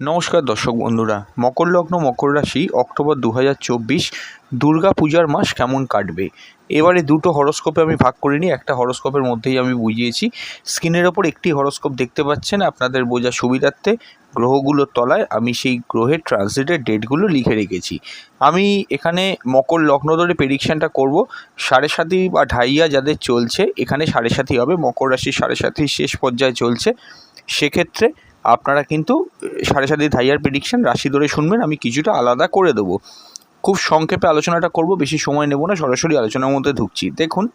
নমস্কার দর্শক বন্ধুরা, মকর লগ্ন, মকর রাশি, অক্টোবর দু হাজার চব্বিশ, দুর্গা পূজার মাস কেমন কাটবে? এবারে দুটো হরস্কোপে আমি ভাগ করিনি একটা হরস্কোপের মধ্যেই আমি বুঝিয়েছি। স্ক্রিনের ওপর একটি হরস্কোপ দেখতে পাচ্ছেন আপনাদের বোঝা সুবিধার্থে। গ্রহগুলোর তলায় আমি সেই গ্রহের ট্রানজিটের ডেটগুলো লিখে রেখেছি। আমি এখানে মকর লগ্ন ধরে প্রেডিকশানটা করব। সাড়ে সাতি বা ঢাইয়া যাদের চলছে, এখানে সাড়ে সাতি হবে, মকর রাশি সাড়ে সাতির শেষ পর্যায়ে চলছে। সেক্ষেত্রে আপনারা কিন্তু সাড়ে সাড়ে থাইয়ার প্রেডিকশান রাশি ধরে শুনবেন, আমি কিছুটা আলাদা করে দেবো। খুব সংক্ষেপে আলোচনাটা করব, বেশি সময় নেব না, সরাসরি আলোচনার মধ্যে ঢুকছি। দেখুন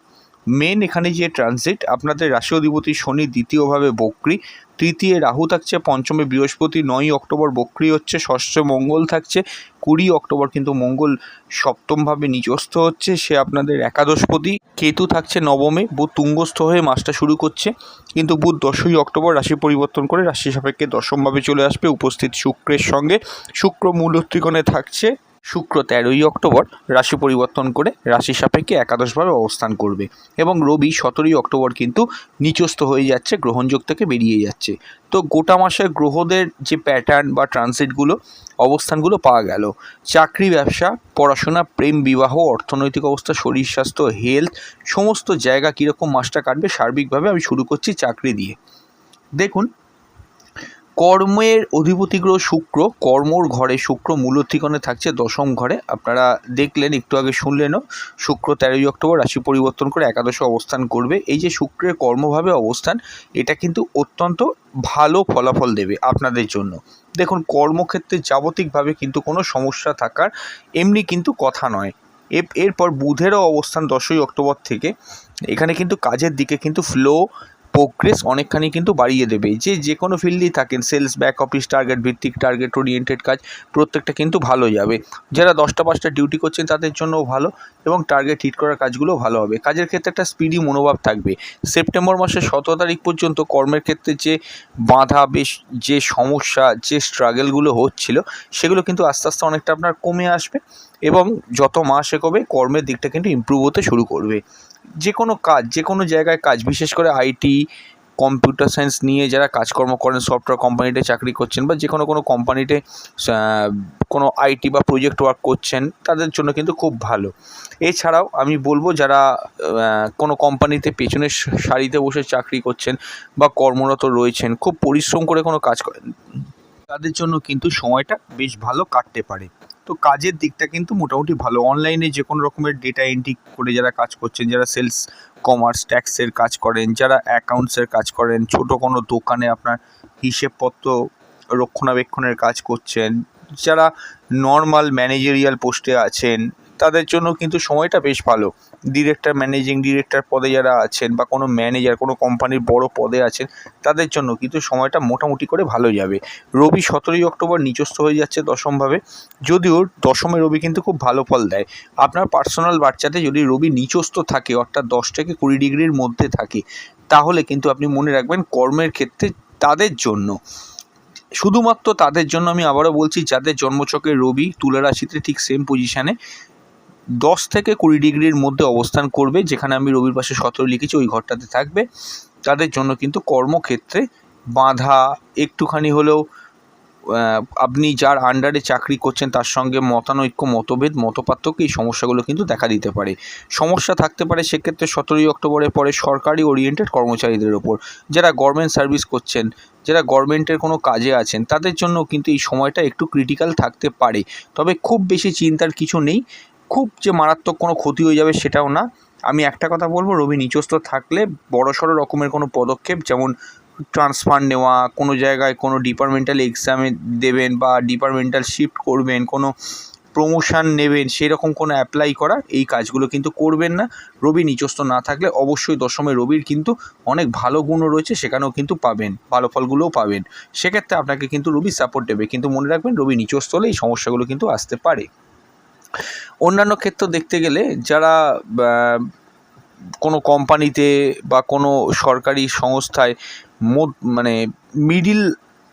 মেন এখানে যে ট্রানজিট আপনাদের রাশি অধিপতি শনি দ্বিতীয়ভাবে বক্রি, তৃতীয় রাহু থাকছে, পঞ্চমে বৃহস্পতি নয়ই অক্টোবর বক্রি হচ্ছে, ষষ্ঠে মঙ্গল থাকছে, কুড়ি অক্টোবর কিন্তু মঙ্গল সপ্তমভাবে নিচস্থ হচ্ছে, সে আপনাদের একাদশপতি। কেতু থাকছে নবমে, বুধ তুঙ্গস্থ হয়ে মাসটা শুরু করছে, কিন্তু বুধ দশই অক্টোবর রাশি পরিবর্তন করে রাশি সাপেক্ষে দশমভাবে চলে আসবে, উপস্থিত শুক্রের সঙ্গে। শুক্র মূল থাকছে শুক্র তেরোই অক্টোবর রাশি পরিবর্তন করে রাশি সাপেক্ষে একাদশভাবে অবস্থান করবে এবং রবি সতেরোই অক্টোবর কিন্তু নিচস্থ হয়ে যাচ্ছে, গ্রহণযোগ থেকে বেরিয়ে যাচ্ছে। তো গোটা মাসের গ্রহদের যে প্যাটার্ন বা ট্রানজিটগুলো অবস্থানগুলো পাওয়া গেল। চাকরি, ব্যবসা, পড়াশোনা, প্রেম, বিবাহ, অর্থনৈতিক অবস্থা, শরীর স্বাস্থ্য হেলথ সমস্ত জায়গা কীরকম মাসটা কাটবে, সার্বিকভাবে আমি শুরু করছি চাকরি দিয়ে। দেখুন কর্মের অধিপতি গ্রহ শুক্র, কর্মর ঘরে শুক্র মূলত্রিকোণে থাকছে, দশম ঘরে। আপনারা দেখলেন, একটু আগে শুনলেনও, শুক্র তেরোই অক্টোবর রাশি পরিবর্তন করে একাদশে অবস্থান করবে। এই যে শুক্রের কর্মভাবে অবস্থান, এটা কিন্তু অত্যন্ত ভালো ফলাফল দেবে আপনাদের জন্য। দেখুন, কর্মক্ষেত্রে যাবতিকভাবে কিন্তু কোনো সমস্যা থাকার এমনি কিন্তু কথা নয়। এর- এরপর বুধেরও অবস্থান দশই অক্টোবর থেকে। এখানে কিন্তু কাজের দিকে কিন্তু ফ্লো প্রোগ্রেস অনেকখানি কিন্তু বাড়িয়ে দেবে। যে যে কোনো ফিল্ডেই থাকেন সেলস ব্যাক অফিস টার্গেট ভিত্তিক টার্গেট ওরিয়েন্টেড কাজ, প্রত্যেকটা কিন্তু ভালো যাবে। যারা দশটা পাঁচটা ডিউটি করছেন, তাদের জন্যও ভালো এবং টার্গেট হিট করার কাজগুলো ভালো হবে। কাজের ক্ষেত্রে একটা স্পিডি মনোভাব থাকবে। সেপ্টেম্বর মাসের সতেরো তারিখ পর্যন্ত কর্মের ক্ষেত্রে যে বাধা বেশ যে সমস্যা, যে স্ট্রাগেলগুলো হচ্ছিল, সেগুলো কিন্তু আস্তে আস্তে অনেকটা আপনার কমে আসবে এবং যত মাস এগোবে, কর্মের দিকটা কিন্তু ইমপ্রুভ হতে শুরু করবে। যে কোনো কাজ যে কোনো জায়গায় কাজ, বিশেষ করে আইটি কম্পিউটার সায়েন্স নিয়ে যারা কাজকর্ম করেন সফটওয়্যার কোম্পানিতে চাকরি করছেন বা যে কোনো কোনো কোম্পানিতে কোনো আইটি বা প্রজেক্ট ওয়ার্ক করছেন, তাদের জন্য কিন্তু খুব ভালো। এছাড়াও আমি বলব যারা কোনো কোম্পানিতে পেছনের সারিতে বসে চাকরি করছেন বা কর্মরত রয়েছেন, খুব পরিশ্রম করে কোনো কাজ করেন, তাদের জন্য কিন্তু সময়টা বেশ ভালো কাটতে পারে। তো কাজের দিকটা কিন্তু মোটামুটি ভালো। অনলাইনে যে কোনো রকমের ডেটা এন্ট্রি করে যারা কাজ করছেন, যারা সেলস কমার্স ট্যাক্সের কাজ করেন, যারা অ্যাকাউন্টসের কাজ করেন, ছোট কোনো দোকানে আপনার হিসেবপত্র রক্ষণাবেক্ষণের কাজ করছেন, যারা নর্মাল ম্যানেজেরিয়াল পোস্টে আছেন তাদের জন্য কিন্তু সময়টা বেশ ভালো। ডিরেক্টর ম্যানেজিং ডিরেক্টর পদে যারা আছেন বা কোনো ম্যানেজার কোনো কোম্পানির বড় পদে আছেন, তাদের জন্য কিন্তু সময়টা মোটামুটি করে ভালো যাবে। রবি সতেরোই অক্টোবর নিচস্থ হয়ে যাচ্ছে দশমভাবে যদিও দশমে রবি কিন্তু খুব ভালো ফল দেয়। আপনার পার্সোনাল বাচ্চাতে যদি রবি নিচস্থ থাকে, অর্থাৎ দশ থেকে কুড়ি ডিগ্রির মধ্যে থাকে, তাহলে কিন্তু আপনি মনে রাখবেন কর্মের ক্ষেত্রে তাদের জন্য। শুধুমাত্র তাদের জন্য আমি আবারও বলছি, যাদের জন্মচক্রে রবি তুলা রাশিতে ঠিক সেম পজিশানে দশ থেকে কুড়ি ডিগ্রির মধ্যে অবস্থান করবে, যেখানে আমি রবির পাশে সতেরো লিখেছি, ওই ঘরটাতে থাকবে। তাদের জন্য কিন্তু কর্মক্ষেত্রে বাধা, একটুখানি হলেও আপনি যার আন্ডারে চাকরি করছেন, তার সঙ্গে মতানৈক্য, মতভেদ, মতপার্থক্য, এই সমস্যাগুলো কিন্তু দেখা দিতে পারে। সমস্যা থাকতে পারে সেক্ষেত্রে সতেরোই অক্টোবরের পরে সরকারি ওরিয়েন্টেড কর্মচারীদের ওপর। যারা গভর্নমেন্ট সার্ভিস করছেন, যারা গভর্নমেন্টের কোনো কাজে আছেন, তাদের জন্য কিন্তু এই সময়টা একটু ক্রিটিক্যাল থাকতে পারে। তবে খুব বেশি চিন্তার কিছু নেই। খুব যে মারাত্মক কোনো ক্ষতি হয়ে যাবে সেটাও না। আমি একটা কথা বলব, রবি নিচস্থ থাকলে বড়সড় রকমের কোনো পদক্ষেপ, যেমন ট্রান্সফার নেওয়া, কোনো জায়গায় কোনো ডিপার্টমেন্টাল এক্সামে দেবেন বা ডিপার্টমেন্টাল শিফট করবেন, কোনো প্রমোশন নেবেন, সেরকম কোনো অ্যাপ্লাই করা, এই কাজগুলো কিন্তু করবেন না। রবি নিচস্থ না থাকলে অবশ্যই দশমে রবির কিন্তু অনেক ভালো গুণও রয়েছে, সেখানেও কিন্তু পাবেন, ভালো ফলগুলোও পাবেন। সেক্ষেত্রে আপনাকে কিন্তু রবি সাপোর্ট দেবে। কিন্তু মনে রাখবেন, রবি নিচস্থ হলে এই সমস্যাগুলো কিন্তু আসতে পারে। অন্যান্য ক্ষেত্র দেখতে গেলে যারা কোনো কোম্পানিতে বা কোনো সরকারি সংস্থায় মোট মানে মিডিল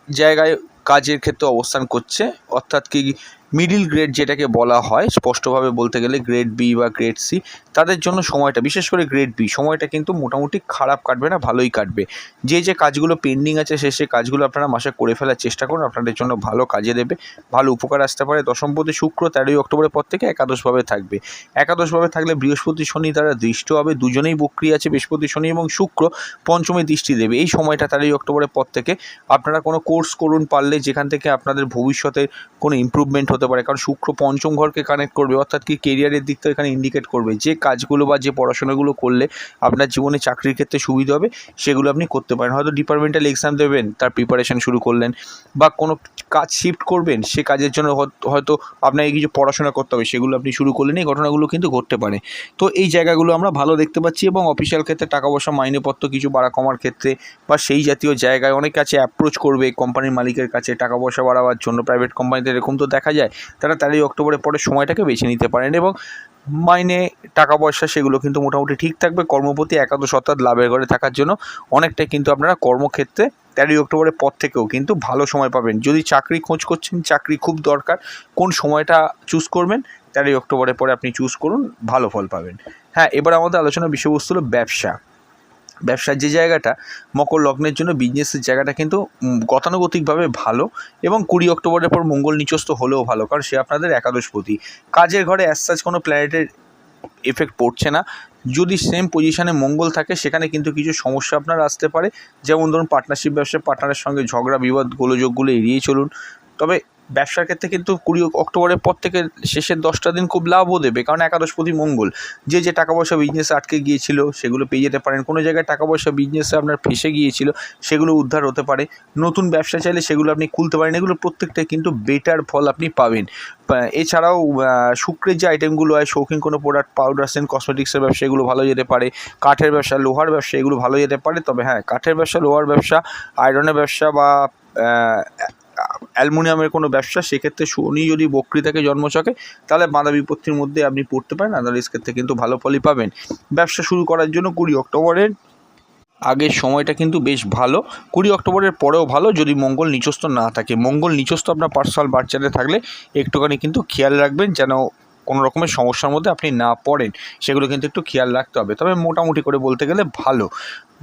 জায়গায় কাজের ক্ষেত্রে অবস্থান করছে, অর্থাৎ কি মিডিল গ্রেড যেটাকে বলা হয়, স্পষ্টভাবে বলতে গেলে গ্রেড বি বা গ্রেড সি তাদের জন্য সময়টা, বিশেষ করে গ্রেড বি সময়টা কিন্তু মোটামুটি খারাপ কাটবে না, ভালোই কাটবে। যে যে কাজগুলো পেন্ডিং আছে, সে সে কাজগুলো আপনারা মাসে করে ফেলার চেষ্টা করুন, আপনাদের জন্য ভালো কাজে দেবে, ভালো উপকার আসতে পারে। দশমপতি শুক্র, তেরোই অক্টোবরের পর থেকে একাদশভাবে থাকবে। একাদশভাবে থাকলে বৃহস্পতি শনি তারা দৃষ্ট হবে, দুজনেই বক্রি আছে, বৃহস্পতি শনি এবং শুক্র পঞ্চমী দৃষ্টি দেবে। এই সময়টা, তেরোই অক্টোবরের পর থেকে আপনারা কোনো কোর্স করুন পারলে, যেখান থেকে আপনাদের ভবিষ্যতে কোনো ইমপ্রুভমেন্ট হতে পারে, কারণ শুক্র পঞ্চম ঘরকে কানেক্ট করবে, অর্থাৎ কি কেরিয়ারের দিক থেকে এখানে ইন্ডিকেট করবে। যে কাজগুলো বা যে পড়াশোনাগুলো করলে আপনার জীবনে চাকরির ক্ষেত্রে সুবিধা হবে, সেগুলো আপনি করতে পারেন। হয়তো ডিপার্টমেন্টাল এক্সাম দেবেন, তার প্রিপারেশান শুরু করলেন, বা কোনো কাজ শিফট করবেন, সে কাজের জন্য হয়তো- হয়তো আপনাকে কিছু পড়াশোনা করতে হবে, সেগুলো আপনি শুরু করলেন, এই ঘটনাগুলো কিন্তু ঘটতে পারে। তো এই জায়গাগুলো আমরা ভালো দেখতে পাচ্ছি এবং অফিসিয়াল ক্ষেত্রে টাকা পয়সা, মাইনেপত্র কিছু বাড়া কমার ক্ষেত্রে বা সেই জাতীয় জায়গায় অনেক কাছে অ্যাপ্রোচ করবে কোম্পানির মালিকের কাছে টাকা পয়সা বাড়াবার জন্য প্রাইভেট কোম্পানিতে এরকম তো দেখা যায়। তারা তেরোই অক্টোবরের পরে সময়টাকে বেছে নিতে পারেন এবং মাইনে, টাকা পয়সা সেগুলো কিন্তু মোটামুটি ঠিক থাকবে। কর্মপতি, একাদশ অর্থাৎ লাভের ঘরে থাকার জন্য অনেকটাই কিন্তু আপনারা কর্মক্ষেত্রে তেরোই অক্টোবরের পর থেকেও কিন্তু ভালো সময় পাবেন। যদি চাকরি খোঁজ করছেন, চাকরি খুব দরকার, কোন সময়টা চুজ করবেন, তেরোই অক্টোবরের পরে আপনি চুজ করুন, ভালো ফল পাবেন। হ্যাঁ এবার আমাদের আলোচনার বিষয়বস্তু হলো ব্যবসা। ব্যবসার যে জায়গাটা, মকর লগ্নের জন্য বিজনেসের জায়গাটা কিন্তু গতানুগতিকভাবে ভালো এবং কুড়ি অক্টোবরের পর মঙ্গল নিচস্থ হলেও ভালো, কারণ সে আপনাদের একাদশপতি। কাজের ঘরে অ্যাজ কোনো প্ল্যানেটের এফেক্ট পড়ছে না। যদি সেম পজিশনে মঙ্গল থাকে, সেখানে কিন্তু কিছু সমস্যা আপনার আসতে পারে। যেমন ধরুন পার্টনারশিপ ব্যবসায় পার্টনারের সঙ্গে ঝগড়া, বিবাদ, গোলযোগগুলো এড়িয়ে চলুন। তবে ব্যবসার ক্ষেত্রে কিন্তু কুড়ি অক্টোবরের পর থেকে শেষের দশটা দিন খুব লাভও দেবে, কারণ একাদশপতি মঙ্গল। যে যে টাকা পয়সা বিজনেসে আটকে গিয়েছিল, সেগুলো পেয়ে যেতে পারেন। কোনো জায়গায় টাকা পয়সা বিজনেসে আপনার ফেসে গিয়েছিল, সেগুলো উদ্ধার হতে পারে। নতুন ব্যবসা চাইলে সেগুলো আপনি খুলতে পারেন। এগুলো প্রত্যেকটাই কিন্তু বেটার ফল আপনি পাবেন। এছাড়াও শুক্রের যে আইটেমগুলো হয়, শৌখিন কোনো প্রোডাক্ট পাউডার সেন্ট কসমেটিক্সের ব্যবসা, এগুলো ভালো যেতে পারে। কাঠের ব্যবসা, লোহার ব্যবসা, এগুলো ভালো যেতে পারে। তবে হ্যাঁ কাঠের ব্যবসা, লোহার ব্যবসা আয়রনের ব্যবসা বা অ্যালুমিনিয়ামের কোনো ব্যবসা, সেক্ষেত্রে শনি যদি বক্রিতাকে জন্ম জন্মচকে তাহলে বাঁধা বিপত্তির মধ্যে আপনি পড়তে পারেন আদারওয়াইজ ক্ষেত্রে কিন্তু ভালো ফলই পাবেন। ব্যবসা শুরু করার জন্য কুড়ি অক্টোবরের আগের সময়টা কিন্তু বেশ ভালো। কুড়ি অক্টোবরের পরেও ভালো, যদি মঙ্গল নিচস্থ না থাকে। মঙ্গল নিচস্থ আপনার পার্সোনাল বাচ্চাতে থাকলে একটুখানি কিন্তু খেয়াল রাখবেন যেন কোনো রকমের সমস্যার মধ্যে আপনি না পড়েন, সেগুলো কিন্তু একটু খেয়াল রাখতে হবে। তবে মোটামুটি করে বলতে গেলে ভালো।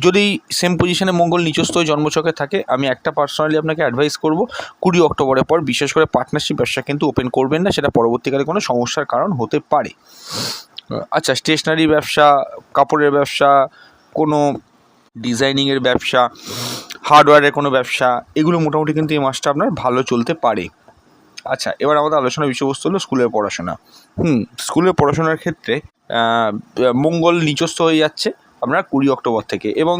যদি সেম পজিশনে মঙ্গল নিচস্থ জন্মছকে থাকে, আমি একটা পার্সোনালি আপনাকে অ্যাডভাইস করব, কুড়ি অক্টোবরের পর বিশেষ করে পার্টনারশিপ ব্যবসা কিন্তু ওপেন করবেন না, সেটা পরবর্তীকালে কোনো সমস্যার কারণ হতে পারে। আচ্ছা স্টেশনারি ব্যবসা, কাপড়ের ব্যবসা, কোনো ডিজাইনিংয়ের ব্যবসা হার্ডওয়্যারের কোনো ব্যবসা, এগুলো মোটামুটি কিন্তু এই মাসটা আপনার ভালো চলতে পারে। আচ্ছা এবার আমাদের আলোচনার বিষয়বস্তু হলো স্কুলের পড়াশোনা। হুম, স্কুলের পড়াশোনার ক্ষেত্রে মঙ্গল নিচস্থ হয়ে যাচ্ছে আমরা কুড়ি অক্টোবর থেকে এবং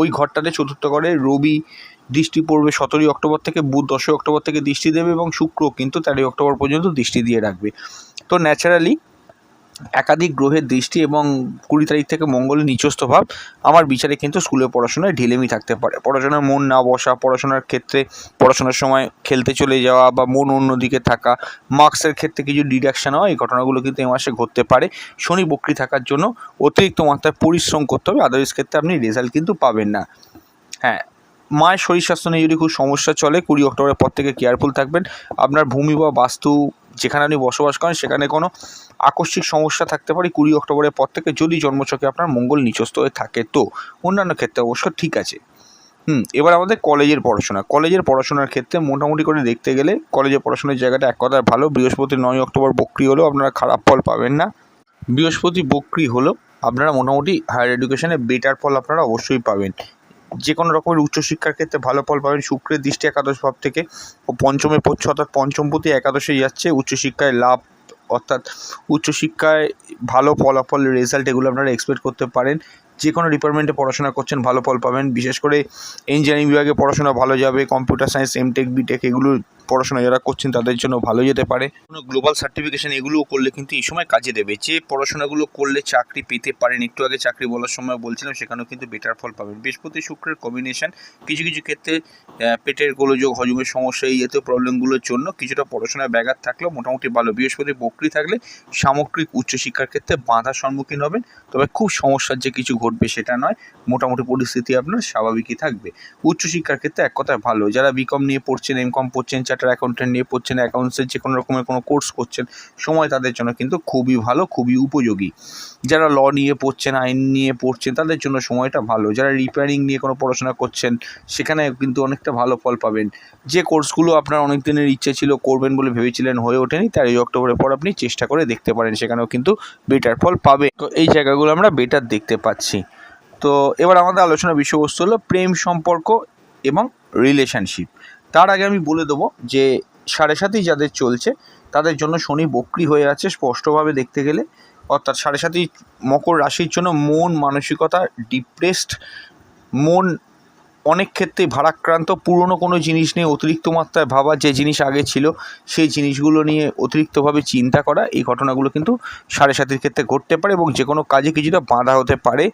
ওই ঘরটাতে চতুর্থ করে রবি দৃষ্টি পড়বে সতেরোই অক্টোবর থেকে, বুধ দশই অক্টোবর থেকে দৃষ্টি দেবে এবং শুক্র কিন্তু তেরোই অক্টোবর পর্যন্ত দৃষ্টি দিয়ে রাখবে। তো ন্যাচারালি একাধিক গ্রহের দৃষ্টি এবং কুড়ি তারিখ থেকে মঙ্গলের নিচস্থ ভাব, আমার বিচারে কিন্তু স্কুলে পড়াশোনায় ঢিলেমি থাকতে পারে। পড়াশোনার মন না বসা, পড়াশোনার ক্ষেত্রে, পড়াশোনার সময় খেলতে চলে যাওয়া বা মন অন্যদিকে থাকা মার্কসের ক্ষেত্রে কিছু ডিডাকশান হওয়া, এই ঘটনাগুলো কিন্তু এ মাসে ঘটতে পারে। শনি বক্রি থাকার জন্য অতিরিক্ত মাত্রায় পরিশ্রম করতে হবে আদার্স ক্ষেত্রে আপনি রেজাল্ট কিন্তু পাবেন না। হ্যাঁ মায়ের শরীর স্বাস্থ্য নিয়ে যদি খুব সমস্যা চলে, কুড়ি অক্টোবরের পর থেকে কেয়ারফুল থাকবেন। আপনার ভূমি বা বাস্তু যেখানে আপনি বসবাস করেন, সেখানে কোনো আকস্মিক সমস্যা থাকতে পারে। কুড়ি অক্টোবরের পর থেকে যদি জন্মচকে আপনার মঙ্গল নিচস্থ হয়ে থাকে তো অন্যান্য ক্ষেত্রে অবশ্য ঠিক আছে। হুম, এবার আমাদের কলেজের পড়াশোনা। কলেজের পড়াশোনার ক্ষেত্রে মোটামুটি করে দেখতে গেলে কলেজের পড়াশোনার জায়গাটা এক কথায় ভালো। বৃহস্পতি নয় অক্টোবর বক্রি হলেও আপনারা খারাপ ফল পাবেন না। বৃহস্পতি বক্রি হলো আপনারা মোটামুটি হায়ার এডুকেশনে বেটার ফল আপনারা অবশ্যই পাবেন। যে কোনো রকমের উচ্চশিক্ষার ক্ষেত্রে ভালো ফল পাবেন। শুক্রের দৃষ্টি একাদশ ভাব থেকে ও পঞ্চমে পড়ছে অর্থাৎ পঞ্চমপতি একাদশে যাচ্ছে। উচ্চশিক্ষায় লাভ অর্থাৎ উচ্চশিক্ষায় ভালো ফলাফল রেজাল্ট এগুলো আপনারা এক্সপেক্ট করতে পারেন। যে কোনো ডিপার্টমেন্টে পড়াশোনা করছেন, ভালো ফল পাবেন। বিশেষ করে ইঞ্জিনিয়ারিং বিভাগে পড়াশোনা ভালো যাবে। কম্পিউটার সায়েন্স এমটেক বিটেক এগুলো পড়াশোনা যারা করছেন তাদের জন্য ভালো যেতে পারে। কোনো গ্লোবাল সার্টিফিকেশন এগুলোও করলে কিন্তু এই সময় কাজে দেবে। যে পড়াশোনাগুলো করলে চাকরি পেতে পারেন, একটু আগে চাকরি বলার সময় বলছিলাম, সেখানেও কিন্তু বেটার ফল পাবেন। বৃহস্পতি শুক্রের কম্বিনেশন কিছু কিছু ক্ষেত্রে পেটের গোলযোগ, হজমের সমস্যা, এই জাতীয় প্রবলেমগুলোর জন্য কিছুটা পড়াশোনায় ব্যাঘাত থাকলেও মোটামুটি ভালো। বৃহস্পতি বকরি থাকলে সামগ্রিক উচ্চশিক্ষার ক্ষেত্রে বাধার সম্মুখীন হবেন, তবে খুব সমস্যার যে কিছু ঘটবে সেটা নয়, মোটামুটি পরিস্থিতি আপনার স্বাভাবিকই থাকবে। উচ্চশিক্ষার ক্ষেত্রে এক কথায় ভালো। যারা বিকম নিয়ে পড়ছেন এম কম পড়ছেন চার্টার অ্যাকাউন্টেন্ট নিয়ে পড়ছেন অ্যাকাউন্টসের যে কোনো রকমের কোনো কোর্স করছেন, সময় তাদের জন্য কিন্তু খুবই ভালো, খুবই উপযোগী। যারা ল নিয়ে পড়ছেন, আইন নিয়ে পড়ছেন, তাদের জন্য সময়টা ভালো। যারা রিপেয়ারিং নিয়ে কোনো পড়াশোনা করছেন, সেখানে কিন্তু অনেকটা ভালো ফল পাবেন। যে কোর্সগুলো আপনার অনেক দিনের ইচ্ছে ছিল করবেন বলে ভেবেছিলেন হয়ে ওঠেনি, তেরোই অক্টোবরের পর আপনি চেষ্টা করে দেখতে পারেন, সেখানেও কিন্তু বেটার ফল পাবে তো এই জায়গাগুলো আমরা বেটার দেখতে পাচ্ছি। তো এবার আমাদের আলোচনার বিষয়বস্তু হলো প্রেম সম্পর্ক এবং রিলেশনশিপ তার আগে আমি বলে দেবো যে সাড়ে সাতই যাদের চলছে, তাদের জন্য শনি বক্রি হয়ে আছে স্পষ্টভাবে দেখতে গেলে। অর্থাৎ সাড়ে সাতই মকর রাশির জন্য মন মানসিকতা ডিপ্রেসড মন অনেক ক্ষেত্রেই ভারাক্রান্ত, পুরনো কোনো জিনিস নিয়ে অতিরিক্ত মাত্রায় ভাবা, যে জিনিস আগে ছিল, সেই জিনিসগুলো নিয়ে অতিরিক্তভাবে চিন্তা করা, এই ঘটনাগুলো কিন্তু সাড়ে সাতির ক্ষেত্রে ঘটতে পারে এবং যে কোনো কাজে কিছুটা বাঁধা হতে পারে।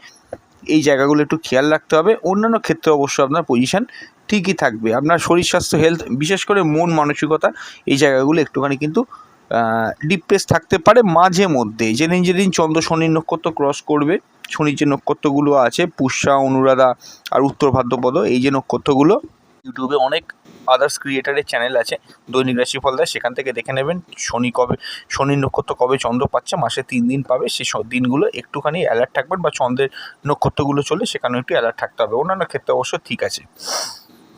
এই জায়গাগুলো একটু খেয়াল রাখতে হবে। অন্যান্য ক্ষেত্রে অবশ্য আপনার পজিশান ঠিকই থাকবে। আপনার শরীর, স্বাস্থ্য হেলথ বিশেষ করে মন মানসিকতা, এই জায়গাগুলো একটুখানি কিন্তু ডিপ্রেস থাকতে পারে মাঝে মধ্যে। যেদিন যেদিন চন্দ্র শনি নক্ষত্র ক্রস করবে, শনির যে নক্ষত্রগুলো আছে, পুষ্যা, অনুরাধা আর উত্তর ভাদ্রপদ, এই যে নক্ষত্রগুলো ইউটিউবে অনেক আদার্স ক্রিয়েটারের চ্যানেল আছে। দৈনিক রাশিফল দেয় সেখান থেকে দেখে নেবেন শনি কবে, শনি নক্ষত্র কবে চন্দ্র পাচ্ছে, মাসে তিন দিন পাবে সেই দিনগুলো একটুখানি অ্যালার্ট থাকবেন বা চন্দ্রের নক্ষত্রগুলো চলে সেখানে একটু অ্যালার্ট থাকতে হবে। অন্যান্য ক্ষেত্রে অবশ্য ঠিক আছে।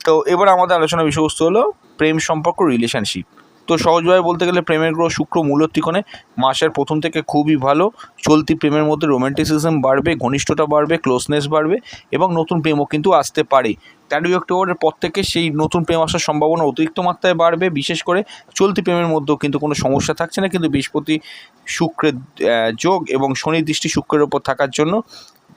তো এবার আমাদের আলোচনা বিষয়বস্তু হলো প্রেম সম্পর্ক রিলেশনশিপ তো সহজভাবে বলতে গেলে প্রেমের গ্রহ শুক্র মূল ত্রিকোণে মাসের প্রথম থেকে খুবই ভালো। চলতি প্রেমের মধ্যে রোম্যান্টিসিজম বাড়বে, ঘনিষ্ঠতা বাড়বে ক্লোজনেস বাড়বে এবং নতুন প্রেমও কিন্তু আসতে পারে। তেরোই অক্টোবরের পর থেকে সেই নতুন প্রেম আসার সম্ভাবনা অতিরিক্ত মাত্রায় বাড়বে। বিশেষ করে চলতি প্রেমের মধ্যেও কিন্তু কোনো সমস্যা থাকছে না। কিন্তু বৃহস্পতি শুক্রের যোগ এবং শনির দৃষ্টি শুক্রের ওপর থাকার জন্য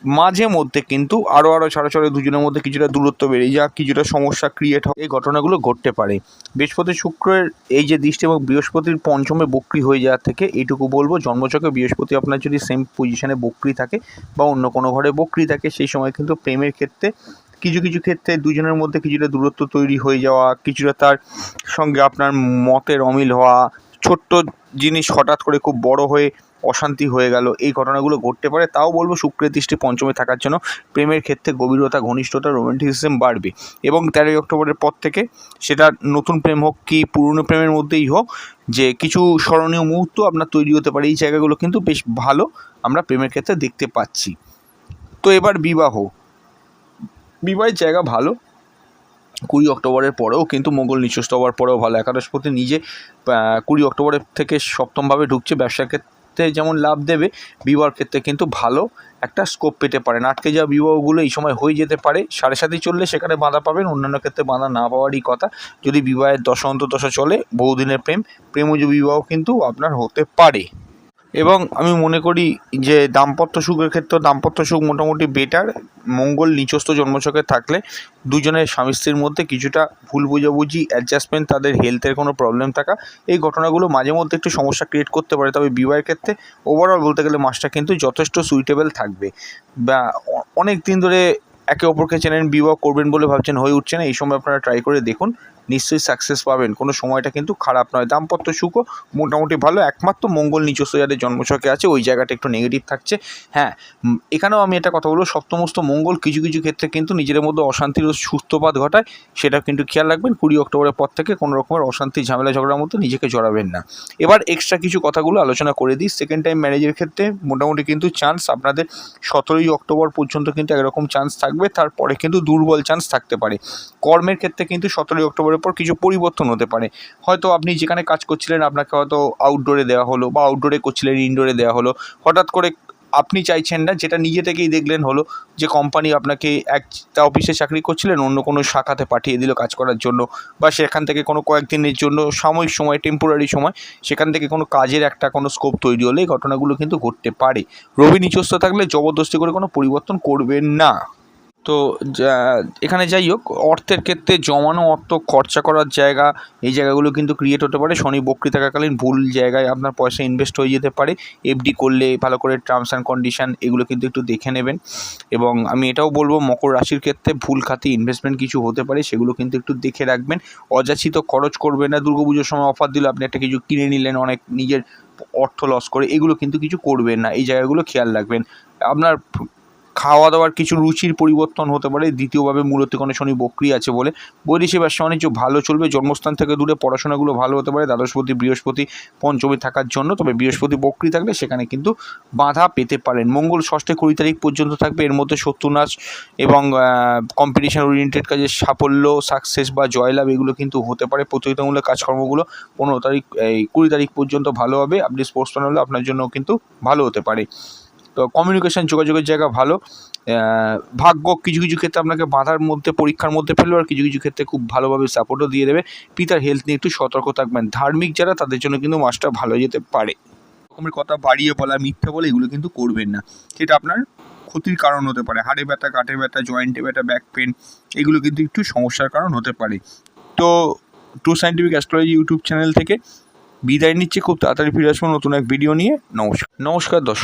মাঝে মধ্যে কিন্তু আরও আরও ছড়াছড়ি দুজনের মধ্যে কিছুটা দূরত্ব বেড়ে যাক, কিছুটা সমস্যা ক্রিয়েট হয় এই ঘটনাগুলো ঘটতে পারে। বৃহস্পতি শুক্রের এই যে দৃষ্টি এবং বৃহস্পতির পঞ্চমে বক্রি হয়ে যাওয়ার থেকে এইটুকু বলব, জন্মচকে বৃহস্পতি আপনার যদি সেম পজিশনে বক্রি থাকে বা অন্য কোনো ঘরে বক্রি থাকে, সেই সময় কিন্তু প্রেমের ক্ষেত্রে কিছু কিছু ক্ষেত্রে দুজনের মধ্যে কিছুটা দূরত্ব তৈরি হয়ে যাওয়া, কিছুটা তার সঙ্গে আপনার মতের অমিল হওয়া, ছোট্ট জিনিস হঠাৎ করে খুব বড় হয়ে অশান্তি হয়ে গেল। এই ঘটনাগুলো ঘটতে পারে, তাও বলব শুক্রের দৃষ্টি পঞ্চমে থাকার জন্য প্রেমের ক্ষেত্রে গভীরতা, ঘনিষ্ঠতা রোমান্টিসিজম বাড়বে। এবং তেরোই অক্টোবরের পর থেকে সেটা নতুন প্রেম হোক কি পুরনো প্রেমের মধ্যেই হোক, যে কিছু স্মরণীয় মুহূর্ত আপনার তৈরি হতে পারে, এই জায়গাগুলো কিন্তু বেশ ভালো আমরা প্রেমের ক্ষেত্রে দেখতে পাচ্ছি। তো এবার বিবাহ। বিবাহের জায়গা ভালো। কুড়ি অক্টোবরের পরেও কিন্তু মঙ্গল নিচস্ত হওয়ার পরেও ভালো। একাদশপতি নিজে কুড়ি অক্টোবরের থেকে সপ্তমভাবে ঢুকছে ব্যবসার ক্ষেত্রে। যেমন লাভ দেবে, বিবাহর ক্ষেত্রে কিন্তু ভালো একটা স্কোপ পেতে পারেন। আটকে যাওয়া বিবাহগুলো এই সময় হয়ে যেতে পারে। সাড়ে সাথে চললে সেখানে বাঁধা পাবেন, অন্যান্য ক্ষেত্রে বাঁধা না পাওয়ারই কথা। যদি বিবাহের দশা অন্তদশা চলে, বহুদিনের প্রেম, প্রেমজ বিবাহ কিন্তু আপনার হতে পারে। এবং আমি মনে করি যে দাম্পত্য সুখের ক্ষেত্রে দাম্পত্য সুখ মোটামুটি বেটার মঙ্গল নিচস্থ জন্মছকে থাকলে দুজনের স্বামী স্ত্রীর মধ্যে কিছুটা ভুল বোঝাবুঝি অ্যাডজাস্টমেন্ট তাদের হেলথের কোনো প্রবলেম থাকা, এই ঘটনাগুলো মাঝে মধ্যে একটু সমস্যা ক্রিয়েট করতে পারে। তবে বিবাহের ক্ষেত্রে ওভারঅল বলতে গেলে মাসটা কিন্তু যথেষ্ট সুইটেবল থাকবে। বা অনেক দিন ধরে একে অপরকে চেনেন, বিবাহ করবেন বলে ভাবছেন, হয়ে উঠছে না, এই সময় আপনারা ট্রাই করে দেখুন। নিশ্চয়ই সাকসেস পাবেন। কোনো সময়টা কিন্তু খারাপ নয়। দাম্পত্য সুখও মোটামুটি ভালো। একমাত্র মঙ্গল নিচস্থ যাদের জন্মছকে আছে, ওই জায়গাটা একটু নেগেটিভ থাকছে। হ্যাঁ এখানেও আমি এটা কথা বলব, সপ্তমস্ত মঙ্গল কিছু কিছু ক্ষেত্রে কিন্তু নিজেদের মধ্যে অশান্তির সুস্থপাত ঘটায়। সেটা কিন্তু খেয়াল রাখবেন, কুড়ি অক্টোবরের পর থেকে কোনো রকমের অশান্তি, ঝামেলা, ঝগড়ার মধ্যে নিজেকে জড়াবেন না। এবার এক্সট্রা কিছু কথাগুলো আলোচনা করে দিই। সেকেন্ড টাইম ম্যারেজের ক্ষেত্রে মোটামুটি কিন্তু চান্স আপনাদের সতেরোই অক্টোবর পর্যন্ত কিন্তু একরকম চান্স থাকবে। তারপরে কিন্তু দুর্বল চান্স থাকতে পারে। কর্মের ক্ষেত্রে কিন্তু সতেরোই অক্টোবরের পর কিছু পরিবর্তন হতে পারে। হয়তো আপনি যেখানে কাজ করছিলেন আপনাকে হয়তো আউটডোরে দেওয়া হলো বা আউটডোরে করছিলেন ইনডোরে দেওয়া হলো। হঠাৎ করে আপনি চাইছেন না, যেটা নিজে থেকেই দেখলেন হলো যে কোম্পানি আপনাকে একটা অফিসে চাকরি করছিলেন, অন্য কোনো শাখাতে পাঠিয়ে দিল কাজ করার জন্য বা সেখান থেকে কোনো কয়েকদিনের জন্য সাময়িক সময় টেম্পোরারি সময়, সেখান থেকে কোনো কাজের একটা কোনো স্কোপ তৈরি হলে এই ঘটনাগুলো কিন্তু ঘটতে পারে। রবি নিচস্থ থাকলে জবরদস্তি করে কোনো পরিবর্তন করবেন না। তো এখানে যাই হোক অর্থের ক্ষেত্রে জমানো অর্থ, খরচা করার জায়গা, এই জায়গাগুলো কিন্তু ক্রিয়েট হতে পারে। শনি বক্রি থাকাকালীন ভুল জায়গায় আপনার পয়সা ইনভেস্ট হয়ে যেতে পারে। এফডি করলে ভালো করে টার্মস অ্যান্ড কন্ডিশন এগুলো কিন্তু একটু দেখে নেবেন। এবং আমি এটাও বলব, মকর রাশির ক্ষেত্রে ভুল খাতে ইনভেস্টমেন্ট কিছু হতে পারে, সেগুলো কিন্তু একটু দেখে রাখবেন। অযাচিত খরচ করবেন না দুর্গাপুজোর সময় অফার দিল আপনি একটা কিছু কিনে নিলেন, অনেক নিজের অর্থ লস করে, এগুলো কিন্তু কিছু করবেন না। এই জায়গাগুলো খেয়াল রাখবেন। আপনার খাওয়া দাওয়ার কিছু রুচির পরিবর্তন হতে পারে। দ্বিতীয়ভাবে মূলত কোনো শনি বক্রি আছে বলে। বৈদেশিক ব্যবসা বাণিজ্য ভালো চলবে, জন্মস্থান থেকে দূরে পড়াশোনাগুলো ভালো হতে পারে। দ্বাদশপতি, বৃহস্পতি পঞ্চমী থাকার জন্য, তবে বৃহস্পতি বক্রি থাকলে সেখানে কিন্তু বাধা পেতে পারেন। মঙ্গল ষষ্ঠে কুড়ি তারিখ পর্যন্ত থাকবে। এর মধ্যে শত্রুনাশ এবং কম্পিটিশন ওরিয়েন্টেড কাজের সাফল্য সাকসেস বা জয়লাভ এগুলো কিন্তু হতে পারে। প্রতিযোগিতামূলক কাজকর্মগুলো পনেরো তারিখ, এই কুড়ি তারিখ পর্যন্ত ভালো হবে। আপনি স্পোর্টসম্যান হলে আপনার জন্য কিন্তু ভালো হতে পারে। কমিউনিকেশন যোগাযোগের জায়গা ভালো। ভাগ্য কিছু কিছু ক্ষেত্রে আপনাকে বাধার মধ্যে, পরীক্ষার মধ্যে ফেলবে আর কিছু কিছু ক্ষেত্রে খুব ভালোভাবে সাপোর্টও দিয়ে দেবে। পিতার হেলথ নিয়ে একটু সতর্ক থাকবেন। ধার্মিক যারা, তাদের জন্য কিন্তু মাসটা ভালো যেতে পারে। রকমের কথা বাড়িয়ে বলা, মিথ্যে বলে এগুলো কিন্তু করবেন না। সেটা আপনার ক্ষতির কারণ হতে পারে। হাড়ে ব্যথা, কাটে ব্যথা জয়েন্টে ব্যথা ব্যাক পেন এগুলো কিন্তু একটু সমস্যার কারণ হতে পারে। তো to scientific astrology YouTube channel থেকে বিদায় নিচ্ছে। খুব তাড়াতাড়ি ফিরে আসব নতুন এক ভিডিও নিয়ে। নমস্কার। নমস্কার দর্শক।